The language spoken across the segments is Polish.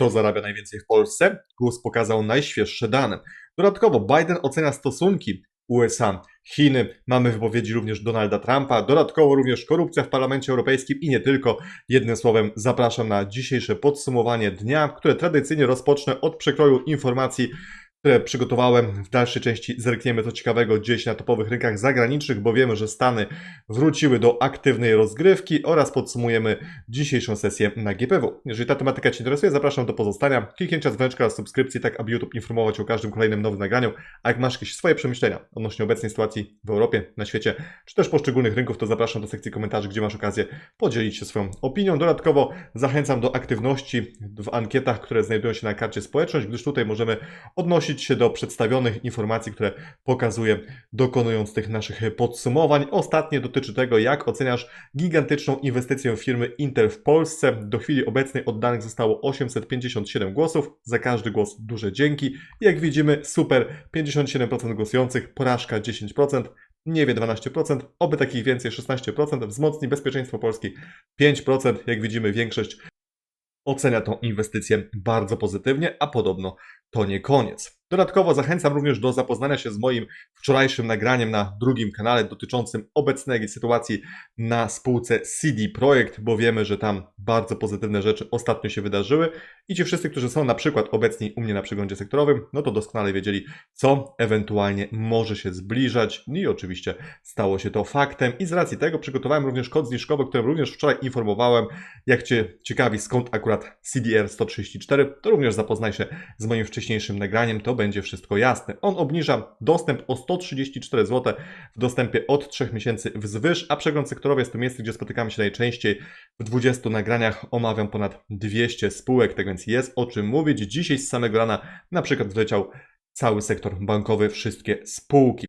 kto zarabia najwięcej w Polsce? GUS pokazał najświeższe dane. Dodatkowo Biden ocenia stosunki USA, Chiny, mamy wypowiedzi również Donalda Trumpa, dodatkowo również korupcja w Parlamencie Europejskim i nie tylko. Jednym słowem, zapraszam na dzisiejsze podsumowanie dnia, które tradycyjnie rozpocznę od przekroju informacji które przygotowałem. W dalszej części zerkniemy co ciekawego gdzieś na topowych rynkach zagranicznych, bo wiemy, że Stany wróciły do aktywnej rozgrywki oraz podsumujemy dzisiejszą sesję na GPW. Jeżeli ta tematyka Cię interesuje, zapraszam do pozostania, kliknięcia dzwoneczka oraz subskrypcji, tak aby YouTube informować o każdym kolejnym nowym nagraniu. A jak masz jakieś swoje przemyślenia odnośnie obecnej sytuacji w Europie, na świecie, czy też poszczególnych rynków, to zapraszam do sekcji komentarzy, gdzie masz okazję podzielić się swoją opinią. Dodatkowo zachęcam do aktywności w ankietach, które znajdują się na karcie społeczność, gdyż tutaj możemy odnosić odnosić się do przedstawionych informacji, które pokazuję dokonując tych naszych podsumowań. Ostatnie dotyczy tego, jak oceniasz gigantyczną inwestycję firmy Intel w Polsce. Do chwili obecnej oddanych zostało 857 głosów. Za każdy głos duże dzięki. Jak widzimy, super 57% głosujących, porażka 10%. Nie wie 12%, oby takich więcej 16%, wzmocni bezpieczeństwo Polski 5%. Jak widzimy, większość ocenia tą inwestycję bardzo pozytywnie, a podobno to nie koniec. Dodatkowo zachęcam również do zapoznania się z moim wczorajszym nagraniem na drugim kanale dotyczącym obecnej sytuacji na spółce CD Projekt, bo wiemy, że tam bardzo pozytywne rzeczy ostatnio się wydarzyły. I ci wszyscy, którzy są na przykład obecni u mnie na przeglądzie sektorowym, no to doskonale wiedzieli, co ewentualnie może się zbliżać. No i oczywiście stało się to faktem. I z racji tego przygotowałem również kod zniżkowy, którym również wczoraj informowałem. Jak Cię ciekawi skąd akurat CDR 134, to również zapoznaj się z moim wcześniejszym nagraniem, to będzie wszystko jasne. On obniża dostęp o 134 zł w dostępie od 3 miesięcy wzwyż, a przegląd sektorowy jest to miejsce, gdzie spotykamy się najczęściej. W 20 nagraniach omawiam ponad 200 spółek, tak więc jest o czym mówić. Dzisiaj z samego rana na przykład wleciał cały sektor bankowy, wszystkie spółki.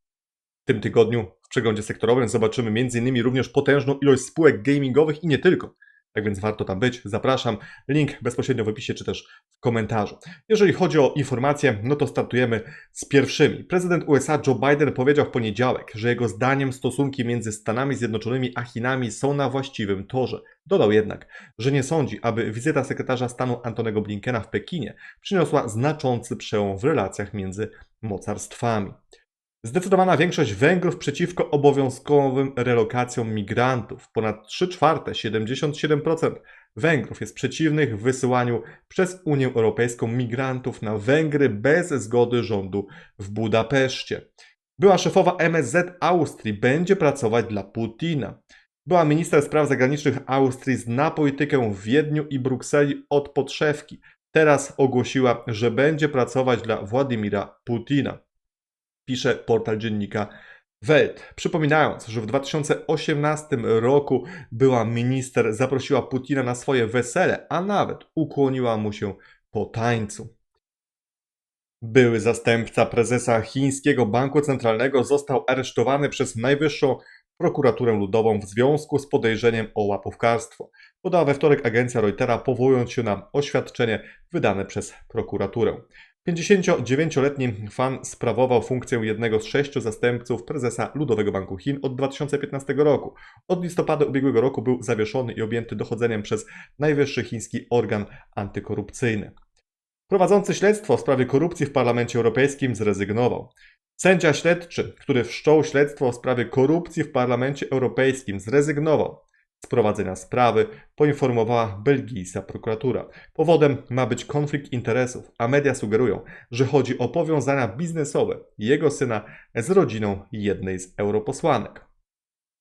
W tym tygodniu w przeglądzie sektorowym zobaczymy m.in. również potężną ilość spółek gamingowych i nie tylko. Tak więc warto tam być. Zapraszam. Link bezpośrednio w opisie czy też w komentarzu. Jeżeli chodzi o informacje, no to startujemy z pierwszymi. Prezydent USA Joe Biden powiedział w poniedziałek, że jego zdaniem stosunki między Stanami Zjednoczonymi a Chinami są na właściwym torze. Dodał jednak, że nie sądzi, aby wizyta sekretarza stanu Antonego Blinkena w Pekinie przyniosła znaczący przełom w relacjach między mocarstwami. Zdecydowana większość Węgrów przeciwko obowiązkowym relokacjom migrantów. Ponad 3 czwarte, 77% Węgrów jest przeciwnych wysyłaniu przez Unię Europejską migrantów na Węgry bez zgody rządu w Budapeszcie. Była szefowa MSZ Austrii będzie pracować dla Putina. Była minister spraw zagranicznych Austrii zna politykę w Wiedniu i Brukseli od podszewki. Teraz ogłosiła, że będzie pracować dla Władimira Putina pisze portal dziennika Welt. Przypominając, że w 2018 roku była minister, zaprosiła Putina na swoje wesele, a nawet ukłoniła mu się po tańcu. Były zastępca prezesa chińskiego banku centralnego został aresztowany przez Najwyższą prokuraturę ludową w związku z podejrzeniem o łapówkarstwo. Podała we wtorek agencja Reutera, powołując się na oświadczenie wydane przez prokuraturę. 59-letni fan sprawował funkcję jednego z sześciu zastępców prezesa Ludowego Banku Chin od 2015 roku. Od listopada ubiegłego roku był zawieszony i objęty dochodzeniem przez najwyższy chiński organ antykorupcyjny. Prowadzący śledztwo w sprawie korupcji w Parlamencie Europejskim zrezygnował. Sędzia śledczy, który wszczął śledztwo w sprawie korupcji w Parlamencie Europejskim, zrezygnował z prowadzenia sprawy, poinformowała belgijska prokuratura. Powodem ma być konflikt interesów, a media sugerują, że chodzi o powiązania biznesowe jego syna z rodziną jednej z europosłanek.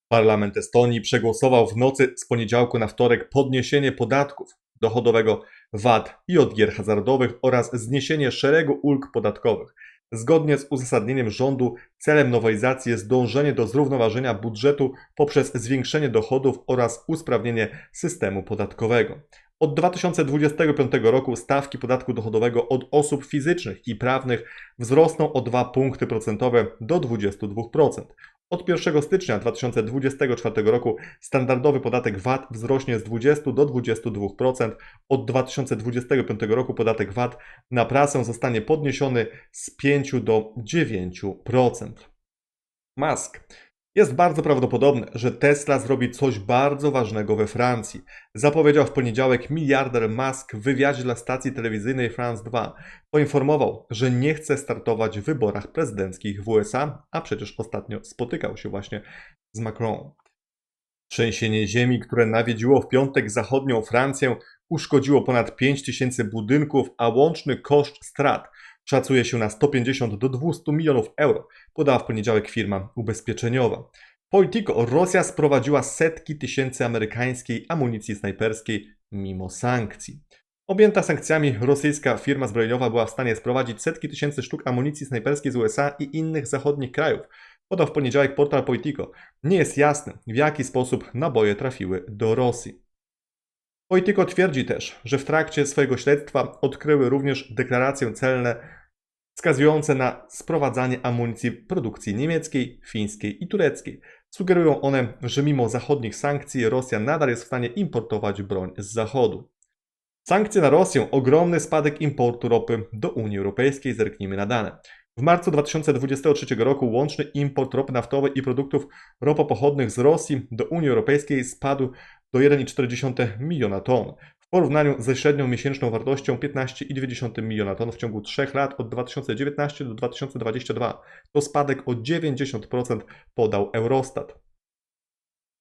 Parlament Estonii przegłosował w nocy z poniedziałku na wtorek podniesienie podatków dochodowego VAT i od gier hazardowych oraz zniesienie szeregu ulg podatkowych. Zgodnie z uzasadnieniem rządu, celem nowelizacji jest dążenie do zrównoważenia budżetu poprzez zwiększenie dochodów oraz usprawnienie systemu podatkowego. Od 2025 roku stawki podatku dochodowego od osób fizycznych i prawnych wzrosną o 2 punkty procentowe do 22%. Od 1 stycznia 2024 roku standardowy podatek VAT wzrośnie z 20 do 22%. Od 2025 roku podatek VAT na prasę zostanie podniesiony z 5 do 9%. Musk Jest bardzo prawdopodobne, że Tesla zrobi coś bardzo ważnego we Francji. Zapowiedział w poniedziałek miliarder Musk w wywiadzie dla stacji telewizyjnej France 2. Poinformował, że nie chce startować w wyborach prezydenckich w USA, a przecież ostatnio spotykał się właśnie z Macron. Trzęsienie ziemi, które nawiedziło w piątek zachodnią Francję, uszkodziło ponad 5 tysięcy budynków, a łączny koszt strat szacuje się na 150 do 200 milionów euro, podała w poniedziałek firma ubezpieczeniowa. Politico, Rosja sprowadziła setki tysięcy amerykańskiej amunicji snajperskiej mimo sankcji. Objęta sankcjami rosyjska firma zbrojeniowa była w stanie sprowadzić setki tysięcy sztuk amunicji snajperskiej z USA i innych zachodnich krajów. Podał w poniedziałek portal Politico. Nie jest jasne, w jaki sposób naboje trafiły do Rosji. Politico twierdzi też, że w trakcie swojego śledztwa odkryły również deklaracje celne wskazujące na sprowadzanie amunicji produkcji niemieckiej, fińskiej i tureckiej. Sugerują one, że mimo zachodnich sankcji Rosja nadal jest w stanie importować broń z zachodu. Sankcje na Rosję, ogromny spadek importu ropy do Unii Europejskiej, zerknijmy na dane. W marcu 2023 roku łączny import ropy naftowej i produktów ropopochodnych z Rosji do Unii Europejskiej spadł do 1,4 miliona ton. Porównaniu ze średnią miesięczną wartością 15,2 miliona ton w ciągu 3 lat od 2019 do 2022 to spadek o 90% podał Eurostat.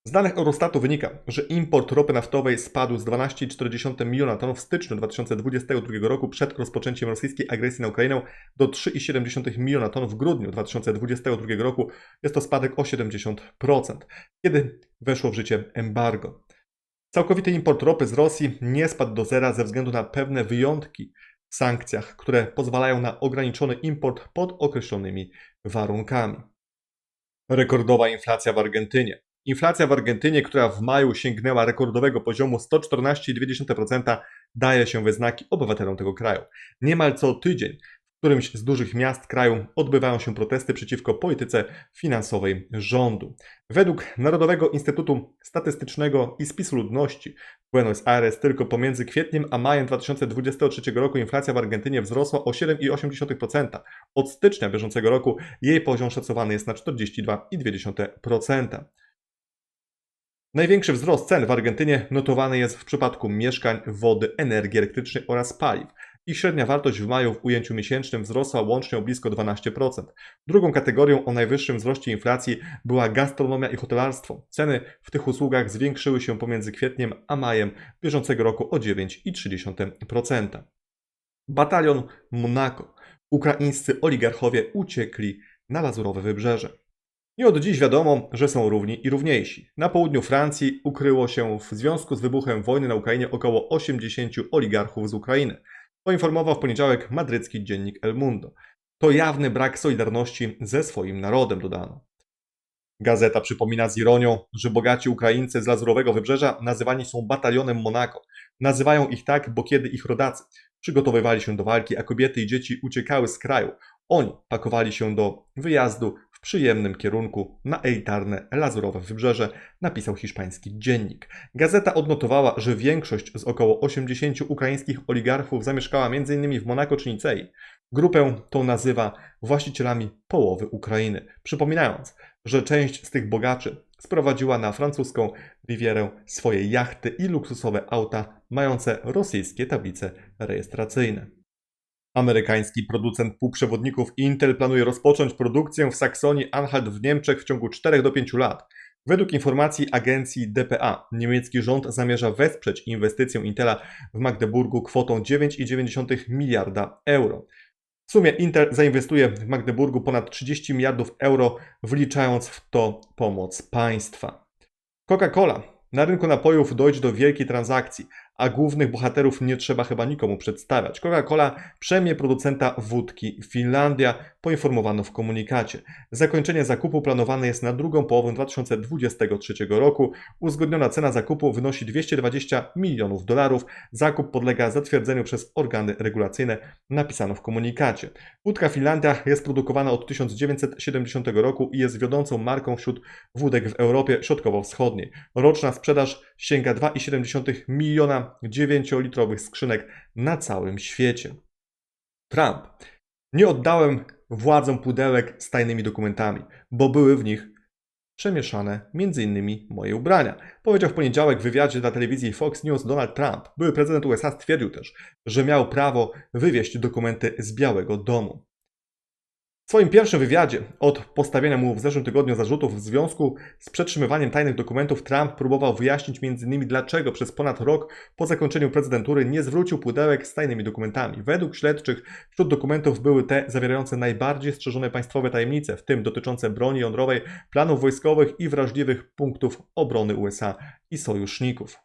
Z danych Eurostatu wynika, że import ropy naftowej spadł z 12,4 miliona ton w styczniu 2022 roku przed rozpoczęciem rosyjskiej agresji na Ukrainę do 3,7 miliona ton w grudniu 2022 roku. Jest to spadek o 70%, kiedy weszło w życie embargo. Całkowity import ropy z Rosji nie spadł do zera ze względu na pewne wyjątki w sankcjach, które pozwalają na ograniczony import pod określonymi warunkami. Rekordowa inflacja w Argentynie. Inflacja w Argentynie, która w maju sięgnęła rekordowego poziomu 114,2%, daje się we znaki obywatelom tego kraju. Niemal co tydzień którymś z dużych miast kraju odbywają się protesty przeciwko polityce finansowej rządu. Według Narodowego Instytutu Statystycznego i Spisu Ludności w Buenos Aires tylko pomiędzy kwietniem a majem 2023 roku inflacja w Argentynie wzrosła o 7,8%. Od stycznia bieżącego roku jej poziom szacowany jest na 42,2%. Największy wzrost cen w Argentynie notowany jest w przypadku mieszkań, wody, energii elektrycznej oraz paliw. Średnia wartość w maju w ujęciu miesięcznym wzrosła łącznie o blisko 12%. Drugą kategorią o najwyższym wzroście inflacji była gastronomia i hotelarstwo. Ceny w tych usługach zwiększyły się pomiędzy kwietniem a majem bieżącego roku o 9,3%. Batalion Monaco. Ukraińscy oligarchowie uciekli na lazurowe wybrzeże. Nie od dziś wiadomo, że są równi i równiejsi. Na południu Francji ukryło się w związku z wybuchem wojny na Ukrainie około 80 oligarchów z Ukrainy. Poinformował w poniedziałek madrycki dziennik El Mundo. To jawny brak solidarności ze swoim narodem, dodano. Gazeta przypomina z ironią, że bogaci Ukraińcy z Lazurowego Wybrzeża nazywani są batalionem Monako. Nazywają ich tak, bo kiedy ich rodacy przygotowywali się do walki, a kobiety i dzieci uciekały z kraju, oni pakowali się do wyjazdu w przyjemnym kierunku na elitarne Lazurowe Wybrzeże, napisał hiszpański dziennik. Gazeta odnotowała, że większość z około 80 ukraińskich oligarchów zamieszkała m.in. w Monako czy Nicei. Grupę tą nazywa właścicielami połowy Ukrainy, przypominając, że część z tych bogaczy sprowadziła na francuską Rivierę swoje jachty i luksusowe auta mające rosyjskie tablice rejestracyjne. Amerykański producent półprzewodników Intel planuje rozpocząć produkcję w Saksonii-Anhalt w Niemczech w ciągu 4 do 5 lat. Według informacji agencji DPA, niemiecki rząd zamierza wesprzeć inwestycję Intela w Magdeburgu kwotą 9,9 miliarda euro. W sumie Intel zainwestuje w Magdeburgu ponad 30 miliardów euro, wliczając w to pomoc państwa. Coca-Cola. Na rynku napojów dojdzie do wielkiej transakcji a głównych bohaterów nie trzeba chyba nikomu przedstawiać. Coca-Cola przemie producenta wódki Finlandia, poinformowano w komunikacie. Zakończenie zakupu planowane jest na drugą połowę 2023 roku. Uzgodniona cena zakupu wynosi 220 milionów dolarów. Zakup podlega zatwierdzeniu przez organy regulacyjne, napisano w komunikacie. Wódka Finlandia jest produkowana od 1970 roku i jest wiodącą marką wśród wódek w Europie Środkowo-Wschodniej. Roczna sprzedaż sięga 2,7 miliona 9-litrowych skrzynek na całym świecie. Trump. Nie oddałem władzom pudełek z tajnymi dokumentami, bo były w nich przemieszane m.in. moje ubrania. Powiedział w poniedziałek w wywiadzie dla telewizji Fox News Donald Trump. Były prezydent USA stwierdził też, że miał prawo wywieźć dokumenty z Białego Domu. W swoim pierwszym wywiadzie od postawienia mu w zeszłym tygodniu zarzutów w związku z przetrzymywaniem tajnych dokumentów Trump próbował wyjaśnić m.in. dlaczego przez ponad rok po zakończeniu prezydentury nie zwrócił pudełek z tajnymi dokumentami. Według śledczych wśród dokumentów były te zawierające najbardziej strzeżone państwowe tajemnice, w tym dotyczące broni jądrowej, planów wojskowych i wrażliwych punktów obrony USA i sojuszników.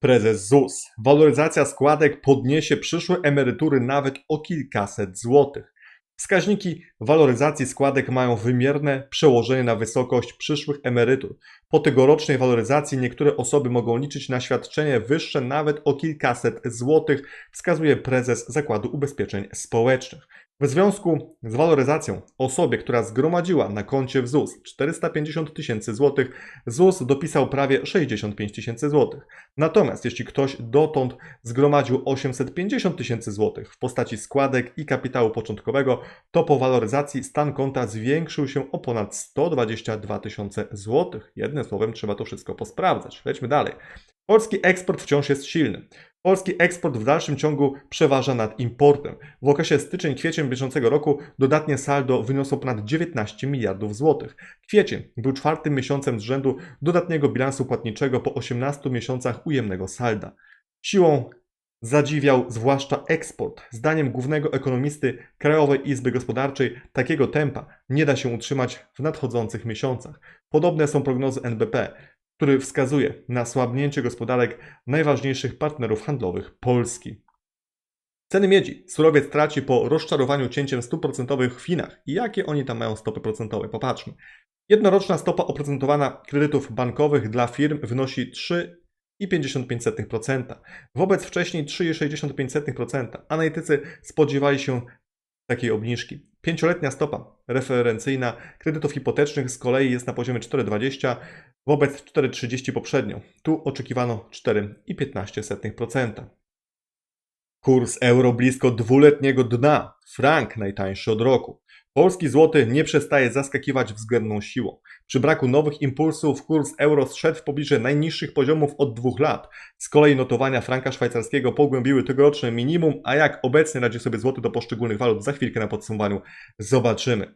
Prezes ZUS. Waloryzacja składek podniesie przyszłe emerytury nawet o kilkaset złotych. Wskaźniki waloryzacji składek mają wymierne przełożenie na wysokość przyszłych emerytur. Po tegorocznej waloryzacji niektóre osoby mogą liczyć na świadczenie wyższe nawet o kilkaset złotych, wskazuje prezes Zakładu Ubezpieczeń Społecznych. W związku z waloryzacją osobie, która zgromadziła na koncie w ZUS 450 tysięcy złotych, ZUS dopisał prawie 65 tysięcy złotych. Natomiast jeśli ktoś dotąd zgromadził 850 tysięcy złotych w postaci składek i kapitału początkowego, to po waloryzacji stan konta zwiększył się o ponad 122 tysiące złotych. Jednym słowem trzeba to wszystko posprawdzać. Lećmy dalej. Polski eksport wciąż jest silny. Polski eksport w dalszym ciągu przeważa nad importem. W okresie styczeń-kwiecień bieżącego roku dodatnie saldo wyniosło ponad 19 miliardów złotych. Kwiecień był czwartym miesiącem z rzędu dodatniego bilansu płatniczego po 18 miesiącach ujemnego salda. Siłą zadziwiał zwłaszcza eksport. Zdaniem głównego ekonomisty Krajowej Izby Gospodarczej takiego tempa nie da się utrzymać w nadchodzących miesiącach. Podobne są prognozy NBP który wskazuje na słabnięcie gospodarek najważniejszych partnerów handlowych Polski. Ceny miedzi. Surowiec traci po rozczarowaniu cięciem stóp procentowych w Chinach. I jakie oni tam mają stopy procentowe? Popatrzmy. Jednoroczna stopa oprocentowana kredytów bankowych dla firm wynosi 3,55%, wobec wcześniej 3,65%. Analitycy spodziewali się takiej obniżki. Pięcioletnia stopa referencyjna kredytów hipotecznych z kolei jest na poziomie 4,20 wobec 4,30 poprzednio. Tu oczekiwano 4,15%. Kurs euro blisko dwuletniego dna. Frank najtańszy od roku. Polski złoty nie przestaje zaskakiwać względną siłą. Przy braku nowych impulsów kurs euro zszedł w pobliże najniższych poziomów od dwóch lat. Z kolei notowania franka szwajcarskiego pogłębiły tegoroczne minimum, a jak obecnie radzi sobie złoty do poszczególnych walut za chwilkę na podsumowaniu zobaczymy.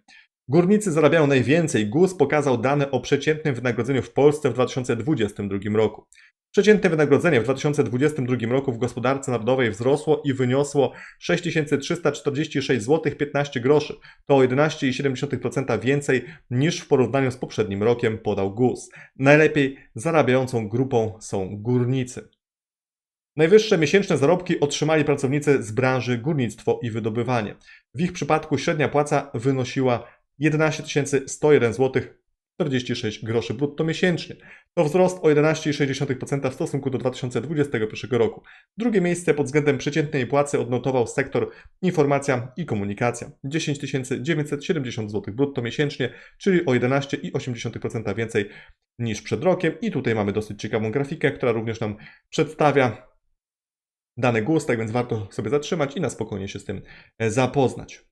Górnicy zarabiają najwięcej. GUS pokazał dane o przeciętnym wynagrodzeniu w Polsce w 2022 roku. Przeciętne wynagrodzenie w 2022 roku w gospodarce narodowej wzrosło i wyniosło 6346 zł 15 groszy. To o 11,7% więcej niż w porównaniu z poprzednim rokiem, podał GUS. Najlepiej zarabiającą grupą są górnicy. Najwyższe miesięczne zarobki otrzymali pracownicy z branży górnictwo i wydobywanie. W ich przypadku średnia płaca wynosiła 11 101 zł 46 groszy brutto miesięcznie. To wzrost o 11,6% w stosunku do 2021 roku. Drugie miejsce pod względem przeciętnej płacy odnotował sektor informacja i komunikacja. 10 970 zł brutto miesięcznie, czyli o 11,8% więcej niż przed rokiem. I tutaj mamy dosyć ciekawą grafikę, która również nam przedstawia dane GUS, tak więc warto sobie zatrzymać i na spokojnie się z tym zapoznać.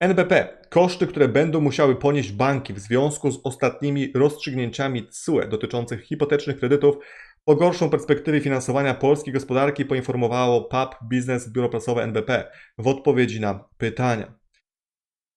NBP. Koszty, które będą musiały ponieść banki w związku z ostatnimi rozstrzygnięciami TSUE dotyczących hipotecznych kredytów pogorszą perspektywy finansowania polskiej gospodarki, poinformowało PAP Business Biuro Prasowe NBP w odpowiedzi na pytania.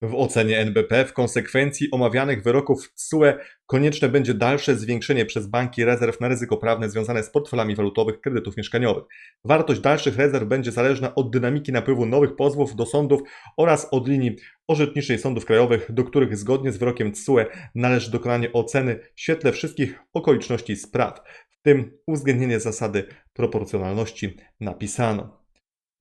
W ocenie NBP w konsekwencji omawianych wyroków TSUE konieczne będzie dalsze zwiększenie przez banki rezerw na ryzyko prawne związane z portfelami walutowych kredytów mieszkaniowych. Wartość dalszych rezerw będzie zależna od dynamiki napływu nowych pozwów do sądów oraz od linii orzeczniczej sądów krajowych, do których zgodnie z wyrokiem TSUE należy dokonanie oceny w świetle wszystkich okoliczności spraw, w tym uwzględnienie zasady proporcjonalności napisano.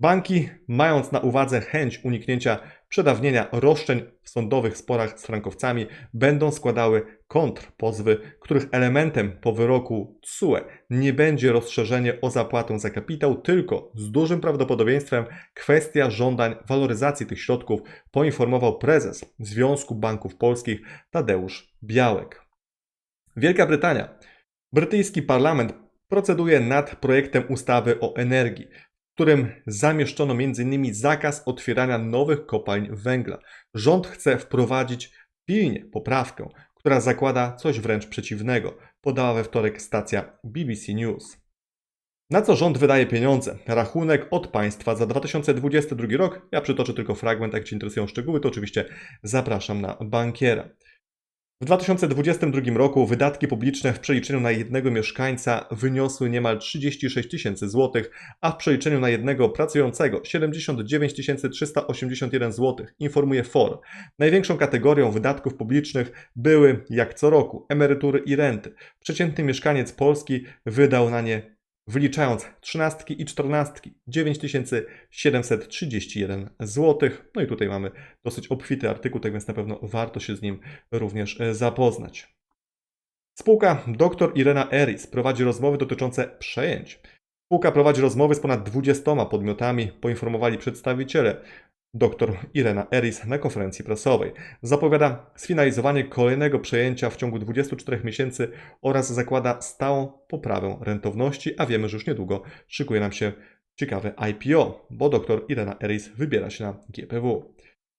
Banki, mając na uwadze chęć uniknięcia przedawnienia roszczeń w sądowych sporach z frankowcami, będą składały kontrpozwy, których elementem po wyroku TSUE nie będzie rozszerzenie o zapłatę za kapitał, tylko z dużym prawdopodobieństwem kwestia żądań waloryzacji tych środków, poinformował prezes Związku Banków Polskich Tadeusz Białek. Wielka Brytania. Brytyjski parlament proceduje nad projektem ustawy o energii którym zamieszczono m.in. zakaz otwierania nowych kopalń węgla. Rząd chce wprowadzić pilnie poprawkę, która zakłada coś wręcz przeciwnego, podała we wtorek stacja BBC News. Na co rząd wydaje pieniądze? Rachunek od państwa za 2022 rok. Ja przytoczę tylko fragment, jak Ci interesują szczegóły, to oczywiście zapraszam na bankiera. W 2022 roku wydatki publiczne w przeliczeniu na jednego mieszkańca wyniosły niemal 36 tysięcy złotych, a w przeliczeniu na jednego pracującego 79 381 złotych, informuje FOR. Największą kategorią wydatków publicznych były, jak co roku, emerytury i renty. Przeciętny mieszkaniec Polski wydał na nie Wliczając trzynastki i czternastki 9731 zł. No i tutaj mamy dosyć obfity artykuł, tak więc na pewno warto się z nim również e, zapoznać. Spółka dr Irena Eris prowadzi rozmowy dotyczące przejęć. Spółka prowadzi rozmowy z ponad 20 podmiotami, poinformowali przedstawiciele dr Irena Eris na konferencji prasowej. Zapowiada sfinalizowanie kolejnego przejęcia w ciągu 24 miesięcy oraz zakłada stałą poprawę rentowności, a wiemy, że już niedługo szykuje nam się ciekawe IPO, bo dr Irena Eris wybiera się na GPW.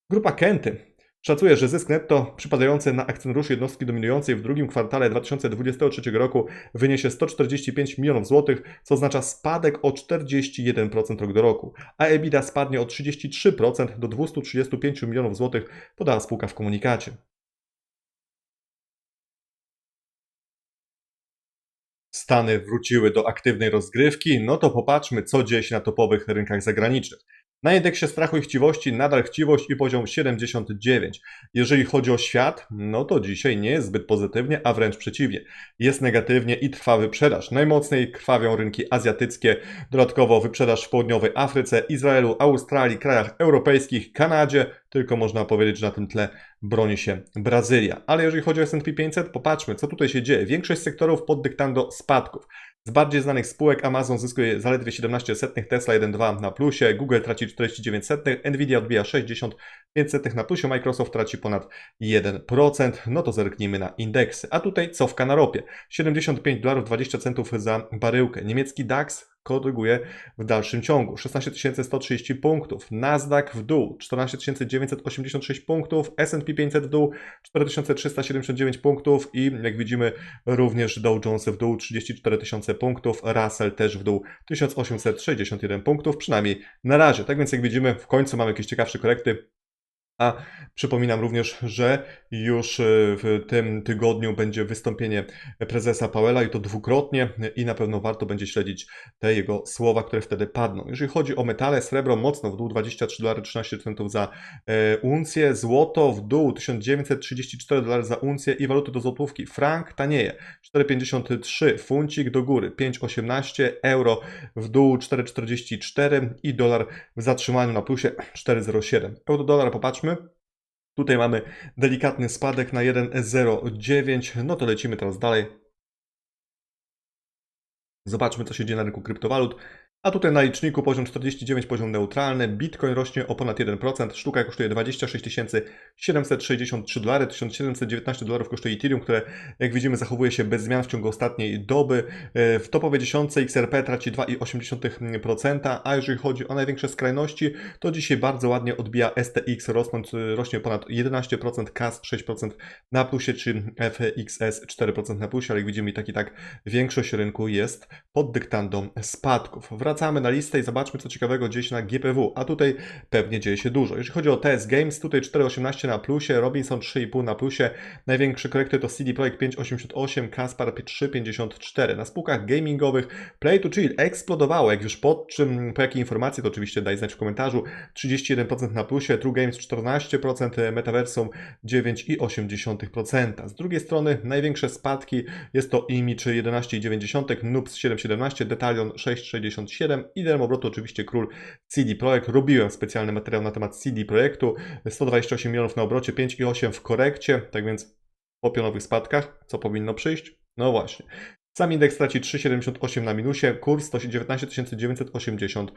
Grupa Kenty Szacuje, że zysk netto przypadający na akcjonariuszy jednostki dominującej w drugim kwartale 2023 roku wyniesie 145 milionów złotych, co oznacza spadek o 41% rok do roku, a EBITDA spadnie o 33% do 235 milionów złotych, podała spółka w komunikacie. Stany wróciły do aktywnej rozgrywki, no to popatrzmy, co dzieje się na topowych rynkach zagranicznych. Na indeksie strachu i chciwości nadal chciwość i poziom 79. Jeżeli chodzi o świat, no to dzisiaj nie jest zbyt pozytywnie, a wręcz przeciwnie. Jest negatywnie i trwa wyprzedaż. Najmocniej krwawią rynki azjatyckie, dodatkowo wyprzedaż w południowej Afryce, Izraelu, Australii, krajach europejskich, Kanadzie, tylko można powiedzieć, że na tym tle broni się Brazylia. Ale jeżeli chodzi o S&P 500, popatrzmy, co tutaj się dzieje. Większość sektorów pod dyktando spadków. Z bardziej znanych spółek Amazon zyskuje zaledwie 17 setnych, Tesla 1,2 na plusie, Google traci 49 setnych, Nvidia odbija 65 setnych na plusie, Microsoft traci ponad 1%. No to zerknijmy na indeksy. A tutaj cofka na ropie. 75 dolarów 20 centów za baryłkę. Niemiecki DAX koryguje w dalszym ciągu. 16 130 punktów, Nasdaq w dół. 14 986 punktów, S&P 500 w dół. 4379 punktów. I jak widzimy również Dow Jones w dół. 34 000 punktów, Russell też w dół. 1861 punktów, przynajmniej na razie. Tak więc jak widzimy w końcu mamy jakieś ciekawsze korekty a przypominam również, że już e, w tym tygodniu będzie wystąpienie prezesa Powella i to dwukrotnie i na pewno warto będzie śledzić te jego słowa, które wtedy padną. Jeżeli chodzi o metale, srebro mocno w dół 23 dolary 13 centów za e, uncję, złoto w dół 1934 dolary za uncję i waluty do złotówki. Frank tanieje 4,53, funcik do góry 5,18, euro w dół 4,44 i dolar w zatrzymaniu na plusie 4,07. Euro dolar popatrzmy Tutaj mamy delikatny spadek na 1,09. No to lecimy teraz dalej. Zobaczmy, co się dzieje na rynku kryptowalut. A tutaj na liczniku poziom 49, poziom neutralny. Bitcoin rośnie o ponad 1%. Sztuka kosztuje 26 763 dolary. 1719 dolarów kosztuje Ethereum, które jak widzimy zachowuje się bez zmian w ciągu ostatniej doby. E, w topowej dziesiątce XRP traci 2,8%, a jeżeli chodzi o największe skrajności, to dzisiaj bardzo ładnie odbija STX rosnąc, rośnie ponad 11%, CAS 6% na plusie, czy FXS 4% na plusie, ale jak widzimy i tak i tak większość rynku jest pod dyktandą spadków wracamy na listę i zobaczmy, co ciekawego dzieje się na GPW. A tutaj pewnie dzieje się dużo. Jeżeli chodzi o TS Games, tutaj 4,18 na plusie, Robinson 3,5 na plusie. Największe korekty to CD Projekt 5,88, Kaspar 3,54. Na spółkach gamingowych Play to Chill eksplodowało. Jak już pod czym, po jakiej informacji, to oczywiście daj znać w komentarzu. 31% na plusie, True Games 14%, Metaversum 9,8%. Z drugiej strony największe spadki jest to Image 11,9, Noobs 7,17, Detalion 6,67, 7 i obrotu oczywiście król CD Projekt. Robiłem specjalny materiał na temat CD Projektu. 128 milionów na obrocie, 5,8 w korekcie, tak więc po pionowych spadkach, co powinno przyjść? No właśnie. Sam indeks traci 3,78 na minusie, kurs to 19 980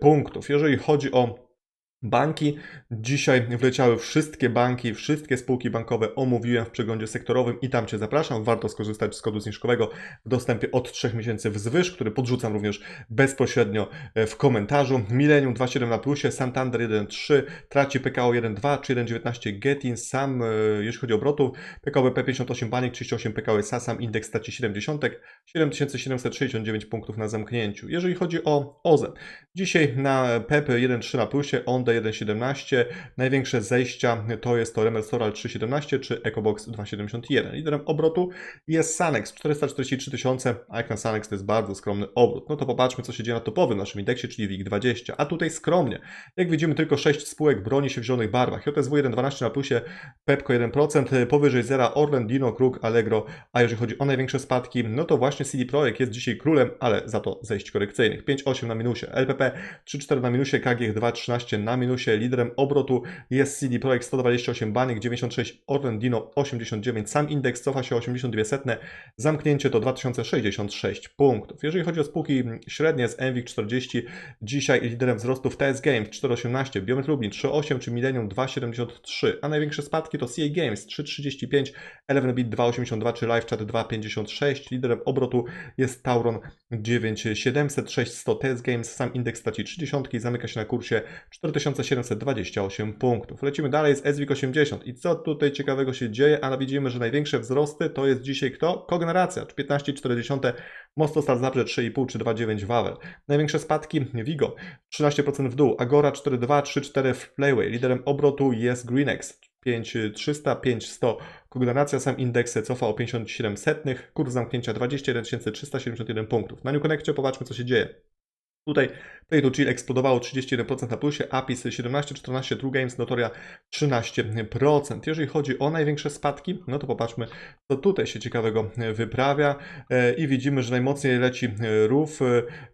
punktów. Jeżeli chodzi o Banki. Dzisiaj wleciały wszystkie banki, wszystkie spółki bankowe omówiłem w przeglądzie sektorowym i tam Cię zapraszam. Warto skorzystać z kodu zniżkowego w dostępie od 3 miesięcy wzwyż, który podrzucam również bezpośrednio e, w komentarzu. Millennium 2.7 na plusie, Santander 1.3, traci PKO 1.2 czy 1.19 Getin, sam e, jeśli chodzi o obrotów, PKO BP 58 banik, 38 PKO SA, sam indeks traci 70, 7769 punktów na zamknięciu. Jeżeli chodzi o OZE, dzisiaj na PEP 1.3 na plusie, ONDE 1.17, największe zejścia to jest to Remel Soral 3.17 czy EcoBox 2.71. Liderem obrotu jest Sanex 443 tysiące, a jak na Sanex to jest bardzo skromny obrót. No to popatrzmy, co się dzieje na topowym naszym indeksie, czyli WIG20. A tutaj skromnie. Jak widzimy, tylko 6 spółek broni się w zielonych barwach. JSW 1.12 na plusie, Pepco 1%, powyżej zera Orlen, Dino, Kruk, Allegro, a jeżeli chodzi o największe spadki, no to właśnie CD Projekt jest dzisiaj królem, ale za to zejść korekcyjnych. 5,8 na minusie, LPP 3,4 na minusie, KGH 2,13 na minusie, liderem obrotu jest CD Projekt 128 banik, 96 Orlen, Dino 89, sam indeks cofa się o 82 setne, zamknięcie to 2066 punktów. Jeżeli chodzi o spółki średnie z NWIG 40, dzisiaj liderem wzrostów TS Games 4,18, Biometr Lublin 3,8 czy Millennium 2,73, a największe spadki to CA Games 3,35, Eleven 2,82 czy LiveChat 2,56. Liderem obrotu jest Tauron 9700, 6100 TS Games, sam indeks traci 30 i zamyka się na kursie 4728 punktów. Lecimy dalej z SWIG 80 i co tutaj ciekawego się dzieje, ale widzimy, że największe wzrosty to jest dzisiaj kto? Kogeneracja, 15,4, Mostostal Zabrze 3,5 czy 2,9 Wawel. Największe spadki Vigo 13% w dół, Agora 4,2, 3,4 w Playway. Liderem obrotu jest Greenex 5300, 5100. Kogeneracja sam indeks cofa o 57 setnych, kurs zamknięcia 21 371 punktów. Na New Connectie popatrzmy co się dzieje. Tutaj Play to Chill eksplodowało 31% na plusie, Apis 17, 14, True Games, Notoria 13%. Jeżeli chodzi o największe spadki, no to popatrzmy, co tutaj się ciekawego wyprawia E, i widzimy, że najmocniej leci e, RUF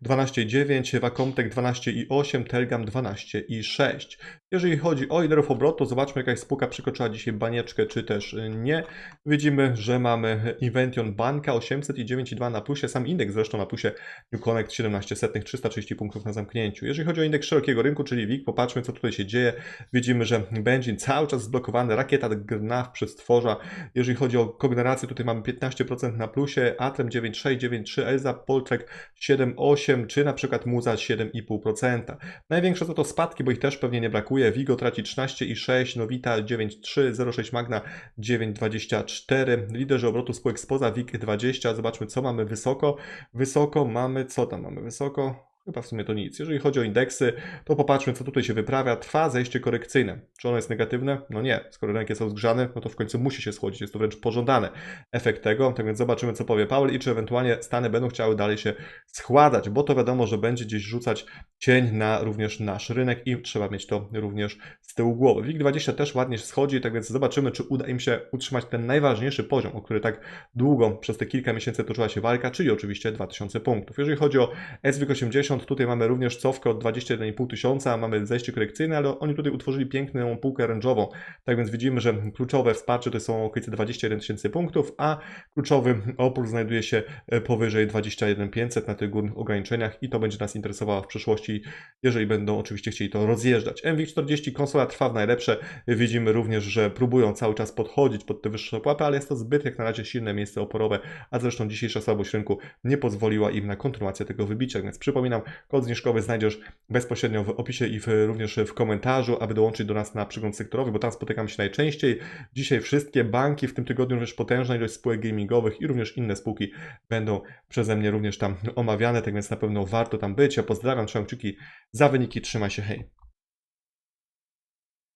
12,9, Wacomtek 12,8, Telgam 12,6. Jeżeli chodzi o liderów obrotu, zobaczmy jaka spółka przekroczyła dzisiaj banieczkę, czy też nie. Widzimy, że mamy Invention Banka 800 i 9,2 na plusie, sam indeks zresztą na plusie New Connect 17 setnych, 330 punktów na zamknięciu. Jeżeli chodzi o indeks szerokiego rynku, czyli WIG, popatrzmy co tutaj się dzieje. Widzimy, że Benjin cały czas zblokowany, rakieta grna w przestworza. Jeżeli chodzi o kogenerację, tutaj mamy 15% na plusie, Atrem 9,6, 9,3, Elza, Poltrek 7,8, czy na przykład Muza 7,5%. Największe to to spadki, bo ich też pewnie nie brakuje. Vigo traci 13,6, Novita 9,3, 0,6 Magna 9,24. Liderzy obrotu spółek spoza WIG 20. Zobaczmy co mamy wysoko. Wysoko mamy, co tam mamy wysoko? Chyba w sumie to nic. Jeżeli chodzi o indeksy, to popatrzmy, co tutaj się wyprawia. Trwa zejście korekcyjne. Czy ono jest negatywne? No nie. Skoro rynek jest rozgrzany, no to w końcu musi się schodzić. Jest to wręcz pożądany efekt tego. Tak więc zobaczymy, co powie Paweł i czy ewentualnie Stany będą chciały dalej się schładzać, bo to wiadomo, że będzie gdzieś rzucać cień na również nasz rynek i trzeba mieć to również z tyłu głowy. WIG20 też ładnie schodzi, tak więc zobaczymy, czy uda im się utrzymać ten najważniejszy poziom, o który tak długo przez te kilka miesięcy toczyła się walka, czyli oczywiście 2000 punktów. Jeżeli chodzi o SWIG80, Tutaj mamy również cofkę od 21,5 tysiąca, mamy zejście korekcyjne, ale oni tutaj utworzyli piękną półkę range'ową. Tak więc widzimy, że kluczowe wsparcie to są okolice 21 tysięcy punktów, a kluczowy opór znajduje się powyżej 21 500 na tych górnych ograniczeniach i to będzie nas interesowało w przyszłości, jeżeli będą oczywiście chcieli to rozjeżdżać. MW40 konsola trwa w najlepsze. Widzimy również, że próbują cały czas podchodzić pod te wyższe opłaty, ale jest to zbyt jak na razie silne miejsce oporowe, a zresztą dzisiejsza słabość rynku nie pozwoliła im na kontynuację tego wybicia. Więc przypominam, Kod zniżkowy znajdziesz bezpośrednio w opisie i w, również w komentarzu, aby dołączyć do nas na przegląd sektorowy, bo tam spotykamy się najczęściej. Dzisiaj wszystkie banki, w tym tygodniu również potężna ilość spółek gamingowych i również inne spółki będą przeze mnie również tam omawiane, tak więc na pewno warto tam być. Ja pozdrawiam, trzymam kciuki za wyniki, trzymaj się, hej.